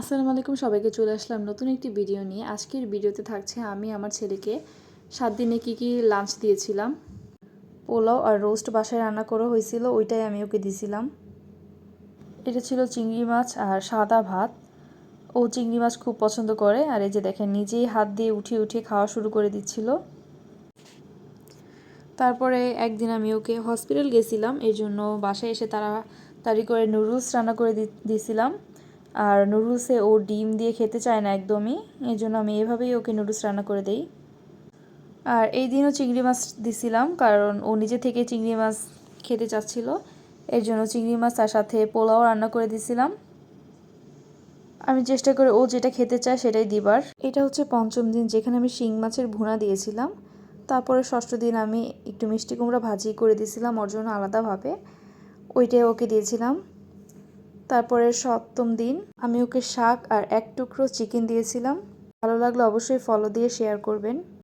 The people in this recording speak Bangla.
আসসালামু আলাইকুম, সবাইকে চলে আসলাম নতুন একটি ভিডিও নিয়ে। আজকের ভিডিওতে থাকছে আমি আমার ছেলেকে সাত দিনে কি কি লাঞ্চ দিয়েছিলাম। পোলাও আর রোস্ট বাসায় রান্না করা হয়েছিল, ওইটাই আমি ওকে দিয়েছিলাম এটা ছিল চিংড়ি মাছ আর সাদা ভাত। ও চিংড়ি মাছ খুব পছন্দ করে, আর এই যে দেখেন নিজেই হাত দিয়ে উঠিয়ে উঠিয়ে খাওয়া শুরু করে দিচ্ছিল। তারপরে একদিন আমি ওকে হসপিটাল গেছিলাম এই জন্য বাসায় এসে তারা তাড়ি করে নুডলস রান্না করে দিয়েছিলাম আর নুডলসে ও ডিম দিয়ে খেতে চায় না একদমই, এই জন্য আমি এভাবেই ওকে নুডলস রান্না করে দেই। আর এই দিনও চিংড়ি মাছ দিছিলাম, কারণ ও নিজে থেকে চিংড়ি মাছ খেতে চাচ্ছিল। এর জন্য চিংড়ি মাছ তার সাথে পোলাও রান্না করে দিছিলাম। আমি চেষ্টা করে ও যেটা খেতে চায় সেটাই দিবার। এটা হচ্ছে পঞ্চম দিন যেখানে আমি শিং মাছের ভুনা দিয়েছিলাম। তারপরে ষষ্ঠ দিন আমি একটু মিষ্টি কুমড়া ভাজি করে দিয়েছিলাম ওর জন্য আলাদাভাবে। ওইটাই ওকে দিয়েছিলাম। তারপরে সপ্তম দিন আমি ওকে শাক আর এক টুকরো চিকেন দিয়েছিলাম। ভালো লাগলে অবশ্যই ফলো দিয়ে শেয়ার করবেন।